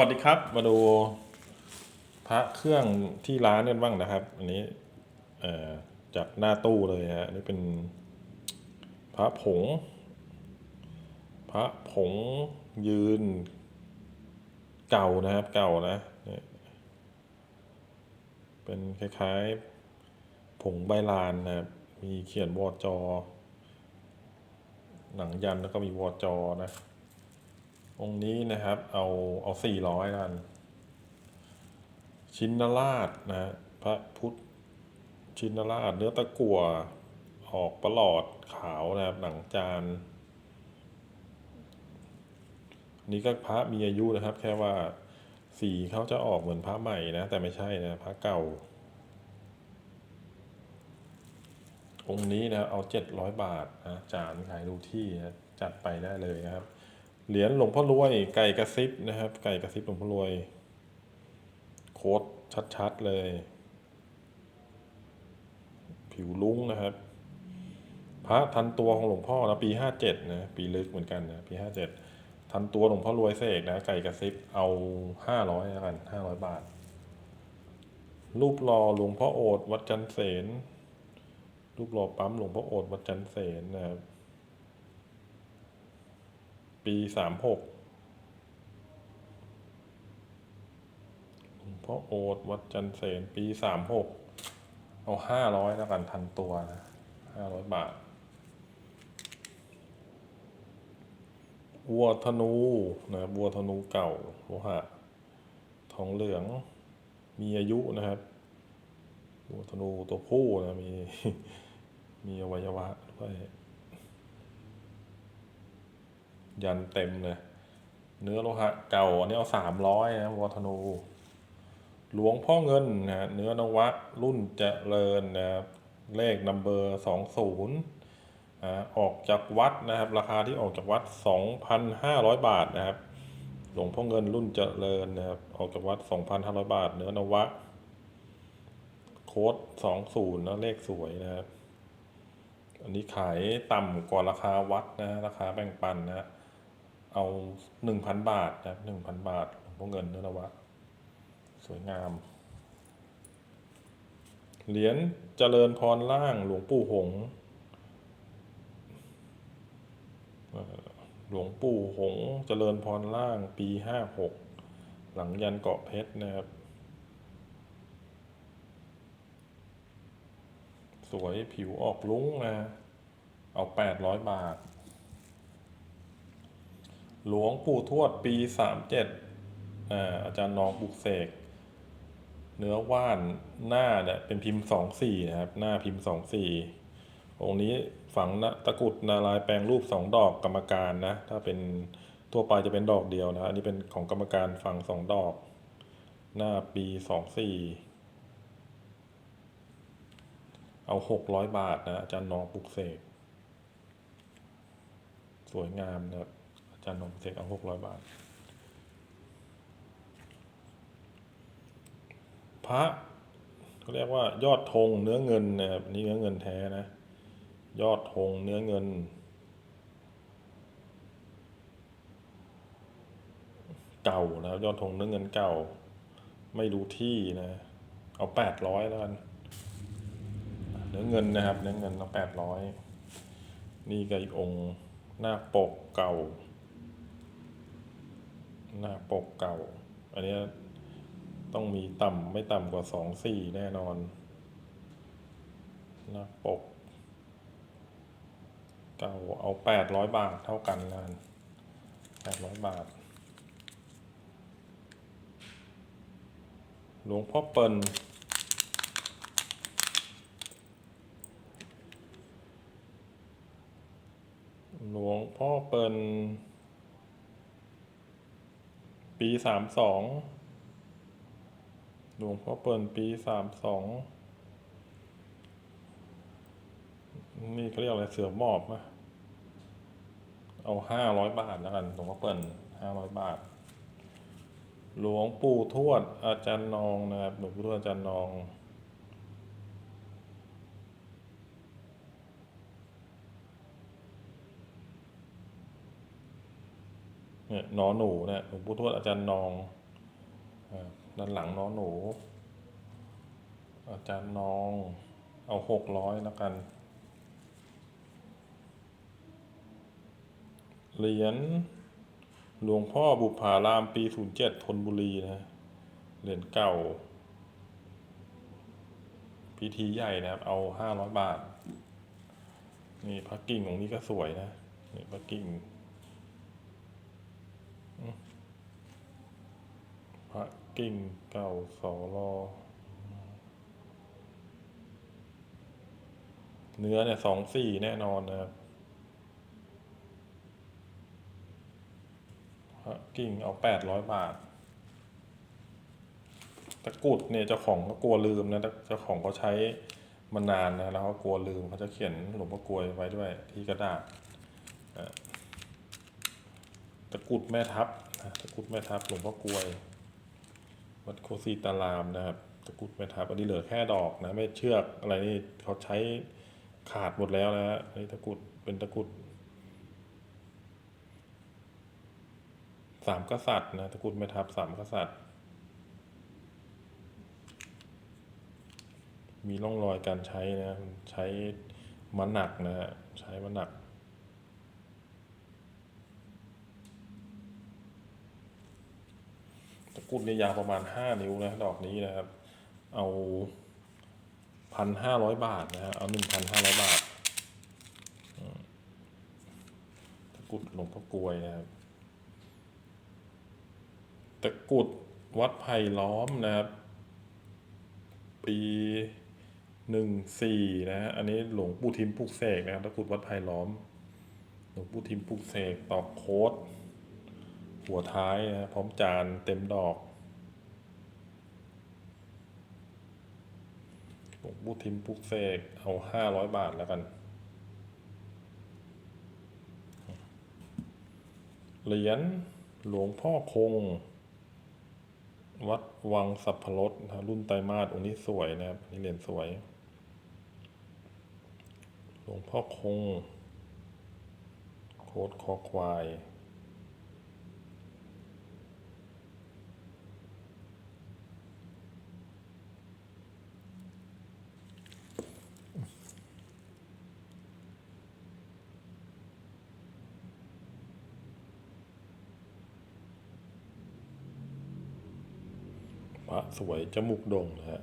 วัสดีครับ มาดูพระเครื่องที่ร้านกันบ้างนะครับ อันนี้จากหน้าตู้เลยฮะนนี้เป็นพระผง พระผงยืนเก่านะครับ เก่านะเนี่ยเป็นคล้ายๆ ผงใบลานนะครับ มีเขียนวอจอ หนังยันแล้วก็มีวอจอนะ องค์นี้นะครับเอาเอาสี่ร้อยกัน ชินราชนะฮะพระพุทธชินราชเนื้อตะกั่วออกประหลอดขาวนะครับหนังจานนนี้ก็พระมีอายุนะครับ แค่ว่าสีเขาจะออกเหมือนพระใหม่นะ แต่ไม่ใช่นะพระเก่า องค์นี้นะเอาเจ็ดร้อยบาทนะจานขายดูที่นะจัดไปได้เลยนะครับ เหรียญหลวงพ่อรวย ไก่กระซิบนะครับ ไก่กระซิบหลวงพ่อรวย โค้ดชัดๆเลย ผิวลุ้งนะครับ พระทันตัวของหลวงพ่อนะปีห้าเจ็ดนะปีลึกเหมือนกันนะปีห้าเจ็ดทันตัวหลวงพ่อรวยเสกนะ ไก่กระซิบเอาห้าร้อยแล้วกันห้าร้อยบาท รูปหล่อหลวงพ่อโอษฐ์วัดจันเสนรูปหล่อปั๊มหลวงพ่อโอษฐ์วัดจันเสนนะครับ ปีสามหกหลวงพ่อโอษฐ์วัดจันเสนปีสามหกเอาห้าร้อยแล้วกันทันตัวนะห้าร้อยบาทวัวธนูนะครับวัวธนูเก่าโลหะทองเหลือง มีอายุนะครับวัวธนูตัวผู้นะมีมีอวัยวะด้วย ยันเต็มเลย เนื้อโลหะเก่าอันนี้เอาสามร้อยนะวัฒนูหลวงพ่อเงินนะเนื้อนวะรุ่นเจริญนะครับเลขนัมเบอร์สองศูนย์ออกจากวัดนะครับ ราคาที่ออกจากวัดสองพันห้าร้อยบาทนะครับ หลวงพ่อเงินรุ่นเจริญนะครับ ออกจากวัดสองพันห้าร้อยบาท เนื้อนวะ โค้ดสองศูนย์นะเลขสวยนะครับ อันนี้ขายต่ำกว่าราคาวัดนะ ราคาแบ่งปันนะ เอาหนึ่งพันบาทนะครับหนึ่งพันบาทหลวงพ่อเงินนื้อนวะสวยงาม เหรียญเจริญพรล่างหลวงปู่หงหลวงปู่หงเจริญพรล่างปีห้าหกหลังยันเกาะเพชรนะครับ สวยผิวออกลุ้งนะ เอาแปดร้อยบาท หลวงปู่ทวดปีสามเจ็ดอาจารย์นองบุกเสก เนื้อว่านหน้าเนี่ยเป็นพิมพ์สองสี่นะครับ หน้าพิมพ์สองสี่องค์นี้ฝังนะตะกรุดนารายแปลงรูปสองดอกกรรมการนะ ถ้าเป็นทั่วไปจะเป็นดอกเดียวนะ อันนี้เป็นของกรรมการฝังสองดอก หน้าปีสองสี่เอาหกร้อยบาทนะอาจารย์นองปลุกเสก สวยงามนะครับ จารนองปลุกเสกเอาหกร้อยบาท พระเขาเรียกว่ายอดธงเนื้อเงินนะครับนี่เนื้อเงินแท้นะ ยอดธงเนื้อเงิน เก่านะครับยอดธงเนื้อเงินเก่า ไม่รู้ที่นะ เอาแปดร้อยแล้วกันเนื้อเงินนะครับเนื้อเงินเอาแปดร้อยนี่ก็อีกองค์หน้าปกเก่า หน้าปกเก่า อันนี้ต้องมีต่ำไม่ต่ำกว่าสองสี่แน่นอน หน้าปก เก่าเอาแปดร้อยบาทเท่ากันงานแปดร้อยบาท หลวงพ่อเปิลหลวงพ่อเปิล ปีสามสองหลวงพ่อเปิลปีสามสองนี่เขาเรียกอะไรเสือหมอบมะเอาห้าร้อยบาทแล้วกันหลวงพ่อเปิลห้าร้อยบาท หลวงปู่ทวดอาจารย์นองนะครับหลวงปู่ทวดอาจารย์นอง เนี่ยหนอหนูเนี่ยหลวงปู่ทวดอาจารย์นองด้านหลังน้อหนู อาจารย์นอง เอาหกร้อยแล้วกัน เหรียญหลวงพ่อบุพารามปีศูนย์เจ็ดธนบุรีนะ เหรียญเก่า พิธีใหญ่นะครับ เอาห้าร้อยบาท นี่พระกิ่งของนี้ก็สวยนะ นี่พระกิ่งอืมพระ กิ่งเก่าสอรอเนื้อเนี่ยสองสี่แน่นอนนะครับกิ่งเอาแปดร้อยบาท ตะกุดเนี่ยเจ้าของก็กลัวลืมนะเจ้าของเขาใช้มานานนะแล้วเขากลัวลืมเขาจะเขียนหลวงพ่อกลวยไว้ด้วยที่กระดาษตะกุดแม่ทับนะตะกุดแม่ทับหลวงพ่อกลวย วัดโคสีตารามนะครับตะกรุดแม่ทับอันนี้เหลือแค่ดอกนะไม่เชือกอะไรนี่เขาใช้ขาดหมดแล้วนะฮะอันนี้ตะกรุดเป็นตะกรุดสามกษัตริย์นะตะกรุดแม่ทับสามกษัตริย์ มีร่องรอยการใช้นะใช้มันหนักนะฮะใช้มันหนัก ตะกรุดเนี่ยยาวประมาณห้านิ้วนะดอกนี้นะครับ เอาพันห้าร้อยบาทนะฮะเอาหนึ่งพันห้าร้อยบาทตะกรุดหลวงพ่อกลวยนะครับตะกรุดวัดไผ่ล้อมนะครับ ปีหนึ่งสี่นะฮะอันนี้หลวงปู่ทิมปลุกเสกนะครับตะกรุดวัดไผ่ล้อม หลวงปู่ทิมปลุกเสกตอกโค้ด หัวท้ายนะพร้อมจานเต็มดอกหลวงปู่ทิมปุกเสกเอาห้าร้อยบาทแล้วกัน เหรียญหลวงพ่อคง วัดวังสัพพรสนะรุ่นไตรมาสองค์นี้สวยนะครับอันนี่เหรียญสวย หลวงพ่อคง โคดคอควาย พระสวยจมูกโด่งนะฮะ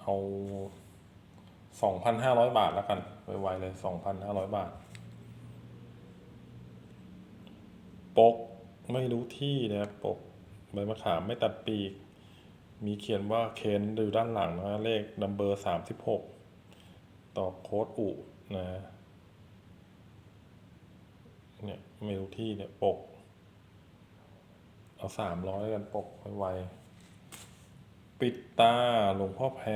เอาสองพันห้าร้อยบาทแล้วกัน ไวๆเลยสองพันห้าร้อยบาทปกไม่รู้ที่นะครับปกใบมะขามไม่ตัดปีก มีเขียนว่าเคนอยู่ด้านหลังนะ เลขนัมเบอร์สามสิบหกต่อโค้ดอุนะ เนี่ยไม่รู้ที่เนี่ยปก เอาสามร้อยกันปกไวๆปิดตาหลวงพ่อแพร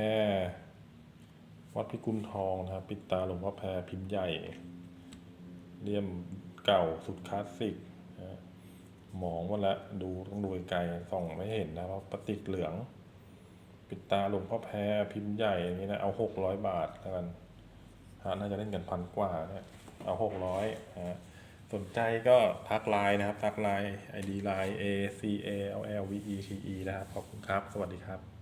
วัดพิกุลทองนะครับ ปิดตาหลวงพ่อแพรพิมพ์ใหญ่เลี่ยมเก่าสุดคลาสสิกนะฮะมองว่าละดูต้องดูไกลส่องไม่เห็นนะเพราะปฏิกเหลือง ปิดตาหลวงพ่อแพรพิมพ์ใหญ่อย่างนี้นะเอาหกร้อยบาทแล้วกันฮะน่าจะเล่นกันพันกว่าเนี่ยเอาหกร้อยฮะ สนใจก็ทักไลน์นะครับ ทักไลน์ ID ไลน์ A C A L L V E T E นะครับ ขอบคุณครับ สวัสดีครับ